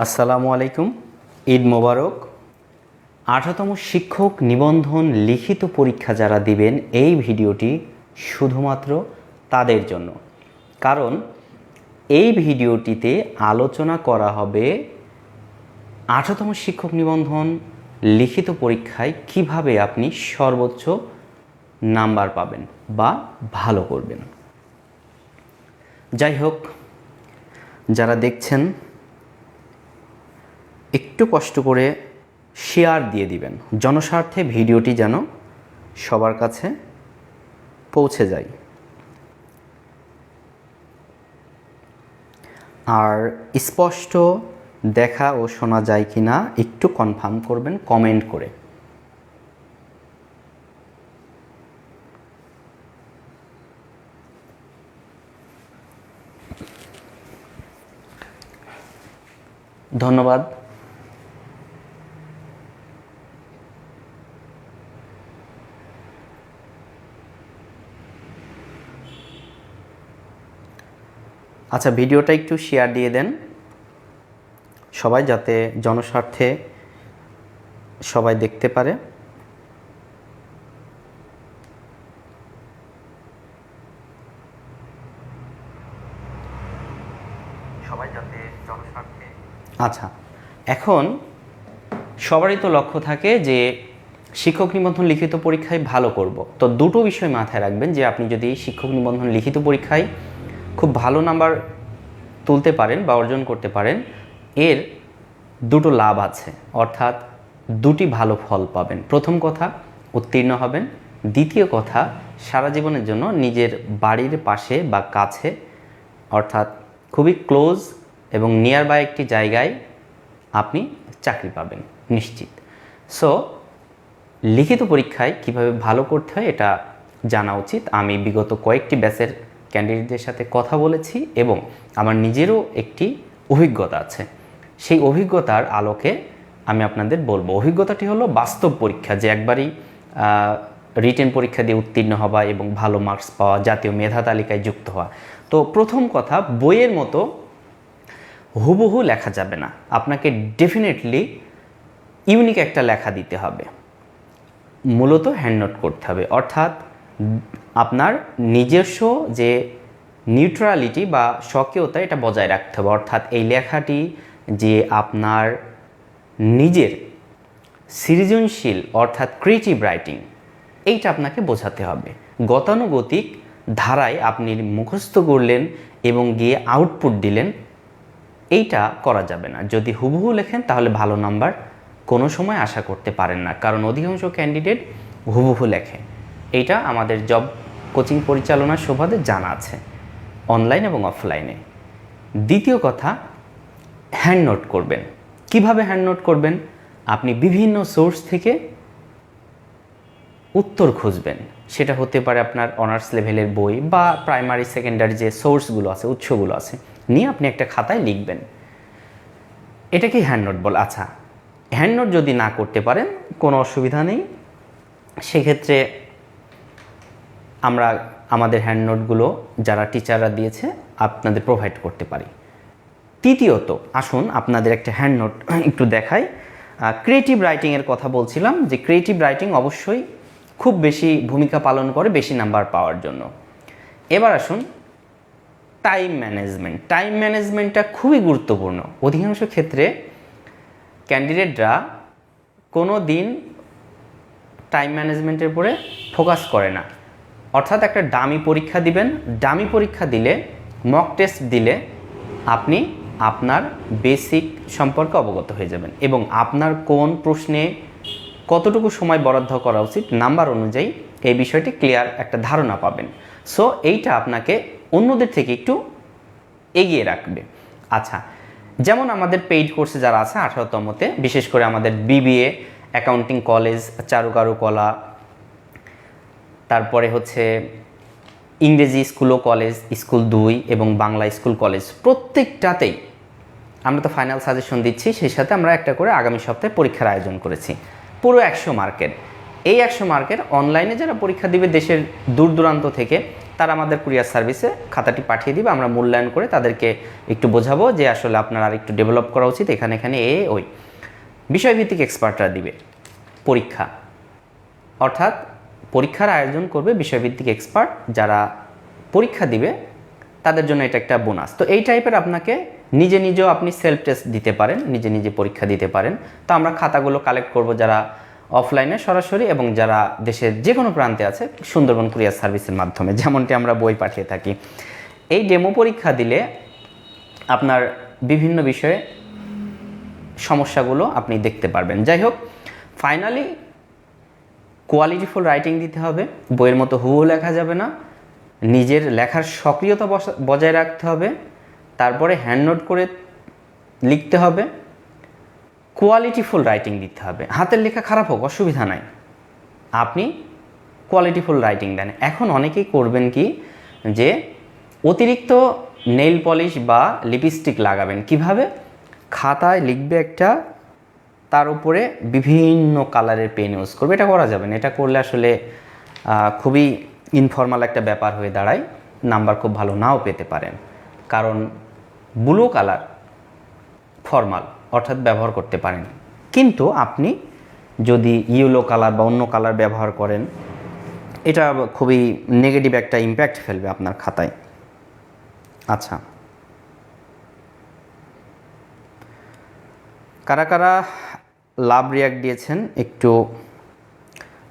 আসসালামু আলাইকুম। ঈদ মোবারক। আঠারোতম শিক্ষক নিবন্ধন লিখিত পরীক্ষা যারা দিবেন, এই ভিডিওটি শুধুমাত্র তাদের জন্য। কারণ এই ভিডিওটিতে আলোচনা করা হবে আঠারোতম শিক্ষক নিবন্ধন লিখিত পরীক্ষায় কীভাবে আপনি সর্বোচ্চ নাম্বার পাবেন বা ভালো করবেন। যাই হোক, যারা দেখছেন একটু কষ্ট করে শেয়ার দিয়ে দিবেন। জনস্বার্থে ভিডিওটি যেন সবার কাছে পৌঁছে যায়। আর স্পষ্ট দেখা ও শোনা যায় কি না একটু কনফার্ম করবেন কমেন্ট করে। ধন্যবাদ। আচ্ছা ভিডিওটা একটু শেয়ার দিয়ে দেন। সবাই যাতে জনস্বার্থে সবাই দেখতে পারে। সবাই আচ্ছা এখন সবারই তো লক্ষ্য থাকে যে শিক্ষক নিবন্ধন লিখিত পরীক্ষায় ভালো করব। তো দুটো বিষয় মাথায় রাখবেন যে আপনি যদি শিক্ষক নিবন্ধন লিখিত পরীক্ষায় খুব ভালো নাম্বার তুলতে পারেন বা অর্জন করতে পারেন, এর দুটো লাভ আছে। অর্থাৎ দুটি ভালো ফল পাবেন। প্রথম কথা, উত্তীর্ণ হবেন। দ্বিতীয় কথা, সারা জীবনের জন্য নিজের বাড়ির পাশে বা কাছে, অর্থাৎ খুবই ক্লোজ এবং নিয়ার বাই একটি জায়গায় আপনি চাকরি পাবেন, নিশ্চিত। সো লিখিত পরীক্ষায় কীভাবে ভালো করতে হয় এটা জানা উচিত। আমি বিগত কয়েকটি ব্যাচের ক্যান্ডিডেটদের সাথে কথা বলেছি এবং আমার নিজেরও একটি অভিজ্ঞতা আছে। সেই অভিজ্ঞতার আলোকে আমি আপনাদের বলব। অভিজ্ঞতাটি হলো বাস্তব পরীক্ষা, যে একবারই রিটেন পরীক্ষা দিয়ে উত্তীর্ণ হওয়া এবং ভালো মার্কস পাওয়া, জাতীয় মেধা তালিকায় যুক্ত হওয়া। তো প্রথম কথা, বইয়ের মতো হুবহু লেখা যাবে না। আপনাকে ডেফিনেটলি ইউনিক একটা লেখা দিতে হবে। মূলত হ্যান্ড নোট করতে হবে। অর্থাৎ আপনার নিজস্ব যে নিউট্রালিটি বা স্বকীয়তা, এটা বজায় রাখতে হবে। অর্থাৎ এই লেখাটি যে আপনার নিজের সৃজনশীল অর্থাৎ ক্রিয়েটিভ রাইটিং এইটা আপনাকে বোঝাতে হবে। গতানুগতিক ধারায় আপনি মুখস্থ করলেন এবং গিয়ে আউটপুট দিলেন, এইটা করা যাবে না। যদি হুবহু লেখেন, তাহলে ভালো নাম্বার কোনো সময় আশা করতে পারেন না। কারণ অধিকাংশ ক্যান্ডিডেট হুবহু লেখে। এইটা আমাদের জব কোচিং পরিচালনার সুবাদে জানা আছে, অনলাইন এবং অফলাইনে। দ্বিতীয় কথা, হ্যান্ড নোট করবেন। কীভাবে হ্যান্ড নোট করবেন? আপনি বিভিন্ন সোর্স থেকে উত্তর খুঁজবেন। সেটা হতে পারে আপনার অনার্স লেভেলের বই বা প্রাইমারি, সেকেন্ডারি যে সোর্সগুলো আছে, উৎসগুলো আছে, নিয়ে আপনি একটা খাতায় লিখবেন। এটাকে হ্যান্ড নোট বল। আচ্ছা হ্যান্ড নোট যদি না করতে পারেন, কোনো অসুবিধা নেই। সেক্ষেত্রে আমরা আমাদের হ্যান্ড নোটগুলো যারা টিচাররা দিয়েছে আপনাদের প্রোভাইড করতে পারি। তৃতীয়ত, আসুন আপনাদের একটা হ্যান্ড নোট একটু দেখাই। ক্রিয়েটিভ রাইটিংয়ের কথা বলছিলাম, যে ক্রিয়েটিভ রাইটিং অবশ্যই খুব বেশি ভূমিকা পালন করে, বেশি নাম্বার পাওয়ার জন্য। এবার আসুন টাইম ম্যানেজমেন্ট টাইম ম্যানেজমেন্টটা খুবই গুরুত্বপূর্ণ। অধিকাংশ ক্ষেত্রে ক্যান্ডিডেটরা কোনো দিন টাইম ম্যানেজমেন্টের উপরে ফোকাস করে না। অর্থাৎ একটা ডামি পরীক্ষা দিবেন। ডামি পরীক্ষা দিলে মক টেস্ট দিলে আপনি আপনার বেসিক সম্পর্কে অবগত হয়ে যাবেন এবং আপনার কোন প্রশ্নে কতটুকু সময় বরাদ্দ করা উচিত নাম্বার অনুযায়ী এই বিষয়টি ক্লিয়ার একটা ধারণা পাবেন। সো এইটা আপনাকে অন্যদের থেকে একটু এগিয়ে রাখবে। আচ্ছা যেমন আমাদের পেইড কোর্সে যারা আছে আঠারোতমতে বিশেষ করে আমাদের বিবিএ অ্যাকাউন্টিং কলেজ চারুকারু কলা তারপরে হচ্ছে ইংরেজি স্কুল ও কলেজ, স্কুল দুই এবং বাংলা স্কুল কলেজ প্রত্যেকটাতেই আমরা তো ফাইনাল সাজেশন দিচ্ছি, সেই সাথে আমরা একটা করে আগামী সপ্তাহে পরীক্ষার আয়োজন করেছি। পুরো একশো মার্কের। এই একশো মার্কের অনলাইনে যারা পরীক্ষা দিবে দেশের দূর দূরান্ত থেকে, তারা আমাদের কুরিয়ার সার্ভিসে খাতাটি পাঠিয়ে দিবে, আমরা মূল্যায়ন করে তাদেরকে একটু বোঝাবো যে আসলে আপনার আর একটু ডেভেলপ করা উচিত, এখানে এখানে এ, ওই। বিষয়ভিত্তিক এক্সপার্টরা দিবে পরীক্ষা। অর্থাৎ পরীক্ষার আয়োজন করবে বিষয়ভিত্তিক এক্সপার্ট যারা পরীক্ষা দিবে, তাদের জন্য এটা একটা বোনাস তো এই টাইপের আপনাকে নিজে নিজেও আপনি সেলফ টেস্ট দিতে পারেন, নিজে নিজে পরীক্ষা দিতে পারেন। তো আমরা খাতাগুলো কালেক্ট করব যারা অফলাইনে সরাসরি এবং যারা দেশের যে কোনো প্রান্তে আছে, সুন্দরবন কুরিয়ার সার্ভিসের মাধ্যমে, যেমনটি আমরা বই পাঠিয়ে থাকি। এই ডেমো পরীক্ষা দিলে আপনার বিভিন্ন বিষয়ে সমস্যাগুলো আপনি দেখতে পারবেন। যাই হোক ফাইনালি কোয়ালিটিফুল রাইটিং দিতে হবে, বইয়ের মতো হুবহু লেখা যাবে না, নিজের লেখার সক্রিয়তা বজায় রাখতে হবে, তারপরে হ্যান্ড নোট করে লিখতে হবে কোয়ালিটিফুল রাইটিং দিতে হবে। হাতের লেখা খারাপ হোক, অসুবিধা নাই। আপনি কোয়ালিটিফুল রাইটিং দেন। এখন অনেকেই করবেন কি, যে অতিরিক্ত নেইল পলিশ বা লিপস্টিক লাগাবেন। কীভাবে? খাতায় লিখবে একটা তার উপরে বিভিন্ন কালারের পেন ইউজ করবে। এটা করা যাবে না। এটা করলে আসলে খুবই ইনফর্মাল একটা ব্যাপার হয়ে দাঁড়ায়। নাম্বার খুব ভালো নাও পেতে পারেন। কারণ ব্লু কালার ফর্মাল অর্থাৎ ব্যবহার করতে পারেন। কিন্তু আপনি যদি ইয়েলো কালার বা অন্য কালার ব্যবহার করেন, এটা খুবই নেগেটিভ একটা ইম্প্যাক্ট ফেলবে আপনার খাতায়। আচ্ছা। কারা কারা লাভ রিয়াক্ট দিয়েছেন, একটু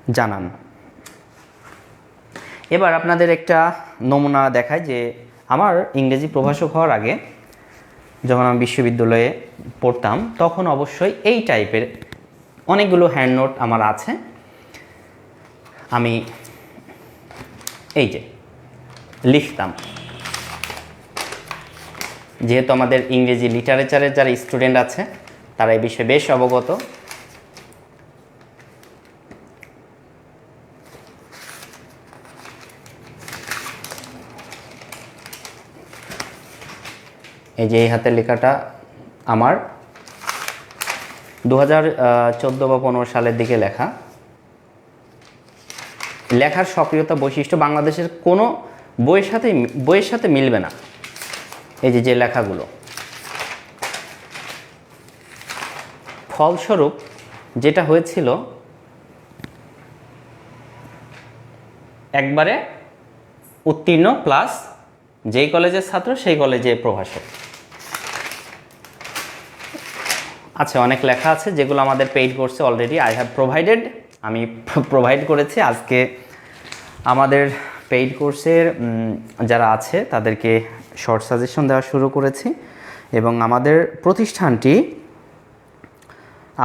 জানান। এবার আপনাদের একটা নমুনা দেখায় যে আমার ইংরেজি প্রভাষক হওয়ার আগে যখন আমি বিশ্ববিদ্যালয়ে পড়তাম, তখন অবশ্যই এই টাইপের অনেকগুলো হ্যান্ড নোট আমার আছে। আমি এই যে লিখতাম। যেহেতু আমাদের ইংরেজি লিটারেচারের যারা স্টুডেন্ট আছে তারা এই বিষয়ে বেশ অবগত। এই যে এই হাতের লেখাটা আমার। দু হাজার চোদ্দ বা পনেরো সালের দিকে লেখা। লেখার সক্রিয়তা বৈশিষ্ট্য বাংলাদেশের কোনো বইয়ের সাথে বইয়ের সাথে মিলবে না। এই যে যে লেখাগুলো। ফলস্বরূপ যেটা হয়েছিল, একবারে উত্তীর্ণ প্লাস যেই কলেজের ছাত্র সেই কলেজে প্রভাষক। আচ্ছা অনেক লেখা আছে যেগুলো আমাদের পেইড কোর্সে অলরেডি আই হ্যাভ প্রোভাইডেড আমি প্রোভাইড করেছি। আজকে আমাদের পেইড কোর্সের যারা আছে তাদেরকে শর্ট সাজেশন দেওয়া শুরু করেছি এবং আমাদের প্রতিষ্ঠানটি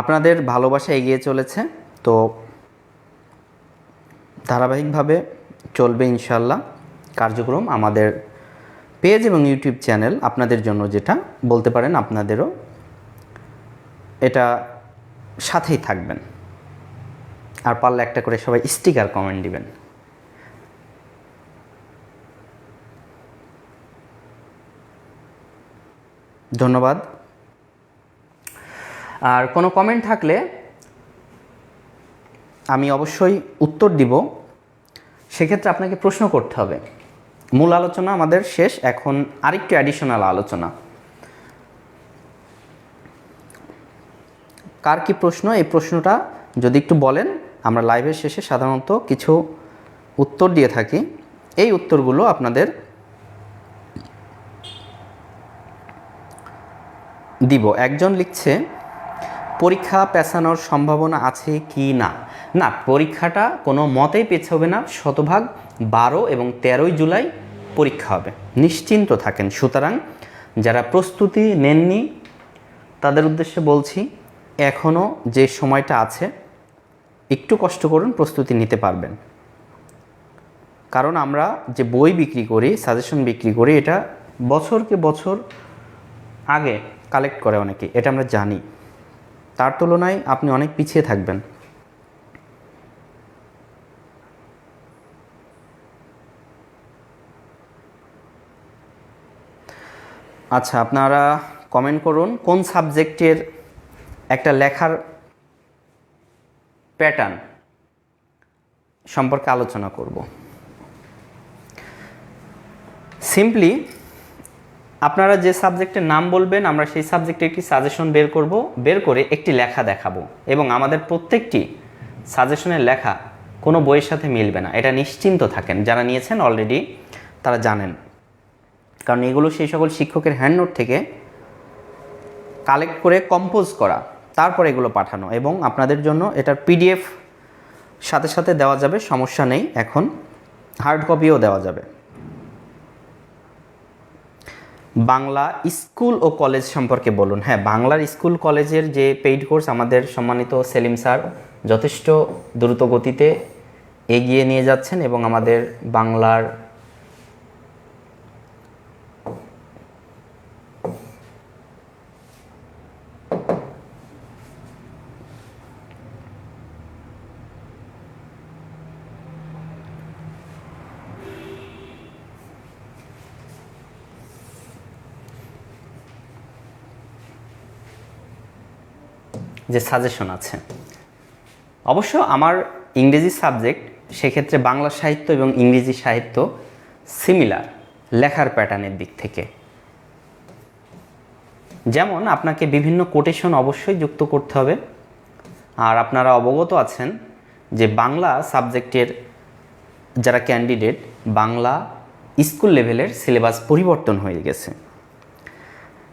আপনাদের ভালোবাসা এগিয়ে চলেছে, তো ধারাবাহিকভাবে চলবে ইনশাল্লাহ কার্যক্রম আমাদের পেজ এবং ইউটিউব চ্যানেল আপনাদের জন্য যেটা, বলতে পারেন আপনাদেরও এটা সাথেই থাকবেন। আর পারলে একটা করে সবাই স্টিকার কমেন্ট দিবেন। ধন্যবাদ। আর কোনো কমেন্ট থাকলে আমি অবশ্যই উত্তর দিব। সেক্ষেত্রে আপনাকে প্রশ্ন করতে হবে। মূল আলোচনা আমাদের শেষ, এখন আরেকটু অ্যাডিশনাল আলোচনা। কার কি প্রশ্ন? এই প্রশ্নটা যদি একটু বলেন, আমরা লাইভের শেষে সাধারণত কিছু উত্তর দিয়ে থাকি। এই উত্তরগুলো আপনাদের দিব। একজন লিখছে পরীক্ষা পেছানোর সম্ভাবনা আছে কি না? না, পরীক্ষাটা কোনো মতেই পেছাবে না। শতভাগ বারো এবং তেরোই জুলাই পরীক্ষা হবে। নিশ্চিন্ত থাকেন। সুতরাং যারা প্রস্তুতি নেননি, তাদের উদ্দেশ্যে বলছি এখনও যে সময়টা আছে, একটু কষ্ট করুন, প্রস্তুতি নিতে পারবেন। কারণ আমরা যে বই বিক্রি করি, সাজেশন বিক্রি করি, এটা বছরকে বছর আগে কালেক্ট করে অনেকে। এটা আমরা জানি। তার তুলনায় আপনি অনেক পিছিয়ে থাকবেন। আচ্ছা আপনারা কমেন্ট করুন, কোন সাবজেক্টের একটা লেখার প্যাটার্ন সম্পর্কে আলোচনা করব। সিম্পলি আপনারা যে সাবজেক্টের নাম বলবেন, আমরা সেই সাবজেক্টে একটি সাজেশন বের করব। বের করে একটি লেখা দেখাবো। এবং আমাদের প্রত্যেকটি সাজেশনের লেখা কোনো বইয়ের সাথে মিলবে না। এটা নিশ্চিন্ত থাকেন। যারা নিয়েছেন অলরেডি তারা জানেন। কারণ এগুলো সেই সকল শিক্ষকের হ্যান্ড নোট থেকে কালেক্ট করে কম্পোজ করা, তারপর এগুলো পাঠানো। এবং আপনাদের জন্য এটার পিডিএফ সাথে সাথে দেওয়া যাবে, সমস্যা নেই। এখন হার্ড কপিও দেওয়া যাবে। বাংলা স্কুল ও কলেজ সম্পর্কে বলুন। হ্যাঁ বাংলার স্কুল, কলেজের যে পেইড কোর্স আমাদের সম্মানিত সেলিম স্যার যথেষ্ট দ্রুত গতিতে এগিয়ে নিয়ে যাচ্ছেন এবং আমাদের বাংলার যে সাজেশন আছে। অবশ্য আমার ইংরেজি সাবজেক্ট সেক্ষেত্রে বাংলা সাহিত্য এবং ইংরেজি সাহিত্য সিমিলার লেখার প্যাটার্নের দিক থেকে। যেমন আপনাকে বিভিন্ন কোটেশন অবশ্যই যুক্ত করতে হবে। আর আপনারা অবগত আছেন যে বাংলা সাবজেক্টের যারা ক্যান্ডিডেট বাংলা স্কুল লেভেলের সিলেবাস পরিবর্তন হয়ে গেছে।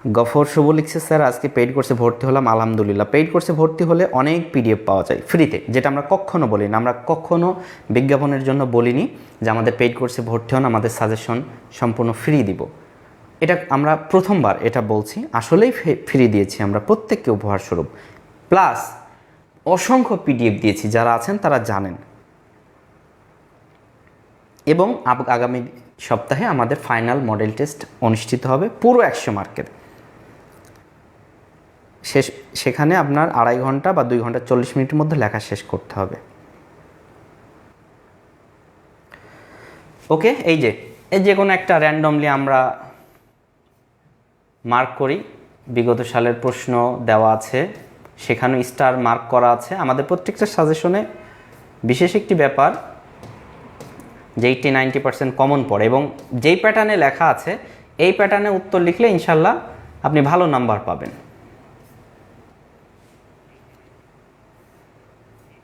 গফর শুভ লিখছে, স্যার, আজকে পেইড কোর্সে ভর্তি হলাম, আলহামদুলিল্লাহ। পেইড কোর্সে ভর্তি হলে অনেক পিডিএফ পাওয়া যায় ফ্রিতে যেটা আমরা কখনো বলি না। আমরা কখনো বিজ্ঞাপনের জন্য বলিনি যে আমাদের পেইড কোর্সে ভর্তি হন, আমাদের সাজেশন সম্পূর্ণ ফ্রি দিব। এটা আমরা প্রথমবার এটা বলছি, আসলেই ফ্রি দিয়েছি আমরা প্রত্যেককে উপহার স্বরূপ প্লাস অসংখ্য পিডিএফ দিয়েছি, যারা আছেন তারা জানেন। এবং আগামী সপ্তাহে আমাদের ফাইনাল মডেল টেস্ট অনুষ্ঠিত হবে পুরো একশো মার্কের শেষ, সেখানে আপনার আড়াই ঘণ্টা বা দুই ঘণ্টা চল্লিশ মিনিটের মধ্যে লেখা শেষ করতে হবে। ওকে, এই যে এই যে কোনো একটা র্যান্ডমলি আমরা মার্ক করি, বিগত সালের প্রশ্ন দেওয়া আছে সেখানেও স্টার মার্ক করা আছে। আমাদের প্রত্যেকটা সাজেশনে বিশেষ একটি ব্যাপার, যে এইটি নাইনটি পার্সেন্ট কমন পড়ে, এবং যেই প্যাটার্নে লেখা আছে, এই প্যাটার্নে উত্তর লিখলে ইনশাল্লাহ আপনি ভালো নাম্বার পাবেন।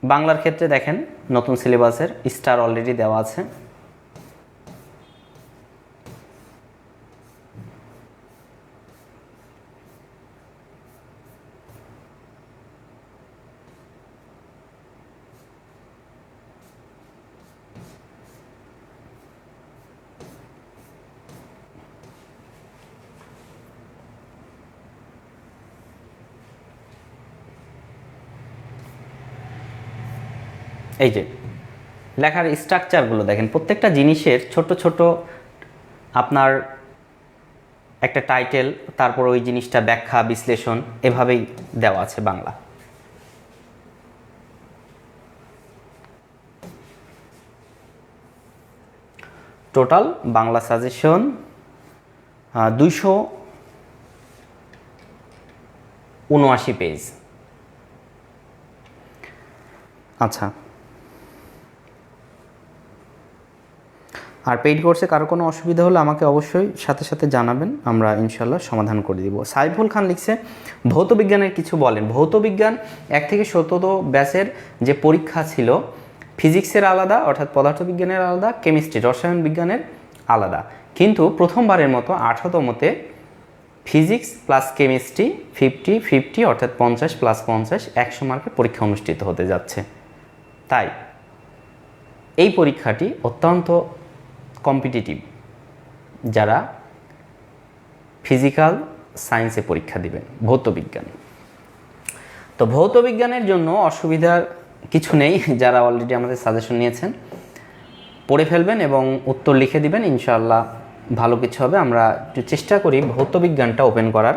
বাংলার ক্ষেত্রে দেখেন নতুন সিলেবাসের স্টার অলরেডি দেওয়া আছে। এই যে, লেখার স্ট্রাকচারগুলো দেখেন, প্রত্যেকটা জিনিসের ছোট ছোট আপনার একটা টাইটেল তারপর ওই জিনিসটা ব্যাখ্যা, বিশ্লেষণ, এভাবেই দেওয়া আছে বাংলা। টোটাল বাংলা সাজেশন দুইশো উনআশি পেজ আচ্ছা। আর পেইড কোর্সে কারও কোনো অসুবিধা হলে আমাকে অবশ্যই সাথে সাথে জানাবেন, আমরা ইনশাল্লাহ সমাধান করে দিব। সাইফুল খান লিখছে, ভৌত বিজ্ঞানের কিছু বলেন। ভৌত বিজ্ঞান এক থেকে শতত ব্যাচের যে পরীক্ষা ছিল, ফিজিক্সের আলাদা, অর্থাৎ পদার্থবিজ্ঞানের আলাদা, কেমিস্ট্রি, রসায়ন বিজ্ঞানের আলাদা। কিন্তু প্রথমবারের মতো আঠারোতমতে physics plus chemistry fifty fifty অর্থাৎ পঞ্চাশ প্লাস পঞ্চাশ, একশো মার্কের পরীক্ষা অনুষ্ঠিত হতে যাচ্ছে। তাই, এই পরীক্ষাটি অত্যন্ত কম্পিটিটিভ যারা ফিজিক্যাল সায়েন্সে পরীক্ষা দিবেন, ভৌত বিজ্ঞান। তো ভৌত বিজ্ঞানের জন্য অসুবিধার কিছু নেই, যারা অলরেডি আমাদের সাজেশন নিয়েছেন। পড়ে ফেলবেন এবং উত্তর লিখে দিবেন, ইনশাআল্লাহ ভালো কিছু হবে। আমরা একটু চেষ্টা করি ভৌত বিজ্ঞানটা ওপেন করার।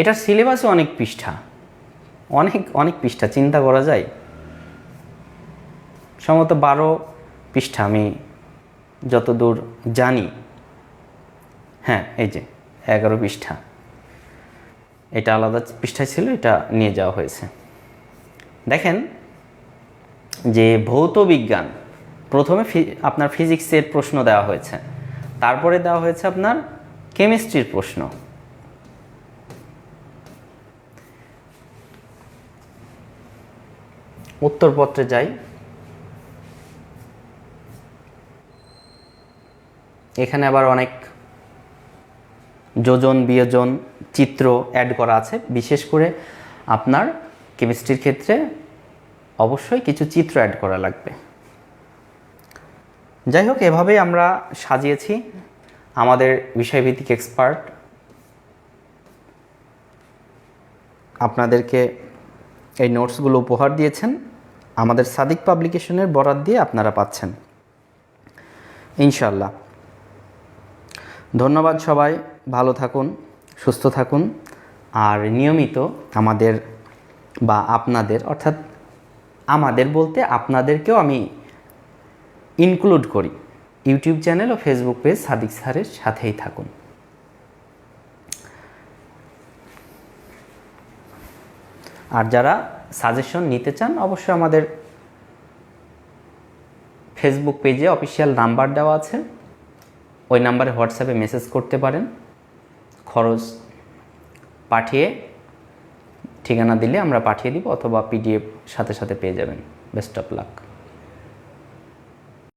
এটার সিলেবাসে অনেক পৃষ্ঠা। অনেক অনেক পৃষ্ঠা, চিন্তা করা যায়। সম্ভবত বারো পৃষ্ঠা আমি যতদূর জানি। হ্যাঁ এই যে, এগারো পৃষ্ঠা। এটা আলাদা পৃষ্ঠায় ছিল, এটা নিয়ে যাওয়া হয়েছে। দেখেন যে ভৌত বিজ্ঞান, প্রথমে আপনার ফিজিক্সের প্রশ্ন দেওয়া হয়েছে। তারপরে দেওয়া হয়েছে আপনার কেমিস্ট্রির প্রশ্ন। উত্তরপত্রে যাই। এখানে আবার অনেক যোজন, বিয়োজন, চিত্র অ্যাড করা আছে। বিশেষ করে আপনার কেমিস্ট্রির ক্ষেত্রে অবশ্যই কিছু চিত্র অ্যাড করা লাগবে। যাই হোক, এভাবেই আমরা সাজিয়েছি আমাদের বিষয়ভিত্তিক এক্সপার্ট আপনাদেরকে এই নোটসগুলো উপহার দিয়েছেন। আমাদের সাদিক পাবলিকেশনের বরাদ দিয়ে আপনারা পাচ্ছেন। ইনশাল্লাহ ধন্যবাদ সবাই। ভালো থাকুন, সুস্থ থাকুন। আর নিয়মিত আমাদের বা আপনাদের, অর্থাৎ আমাদের বলতে আপনাদেরকেও আমি ইনক্লুড করি। ইউটিউব চ্যানেল ও ফেসবুক পেজ সাদিক স্যারের সাথেই থাকুন। আর যারা সাজেশন নিতে চান, অবশ্যই আমাদের ফেসবুক পেজে অফিসিয়াল নাম্বার দেওয়া আছে। ওই নাম্বারে হোয়াটসঅ্যাপে মেসেজ করতে পারেন। খরচ পাঠিয়ে ঠিকানা দিলে আমরা পাঠিয়ে দিব, অথবা পিডিএফ সাথে সাথে পেয়ে যাবেন। Best of luck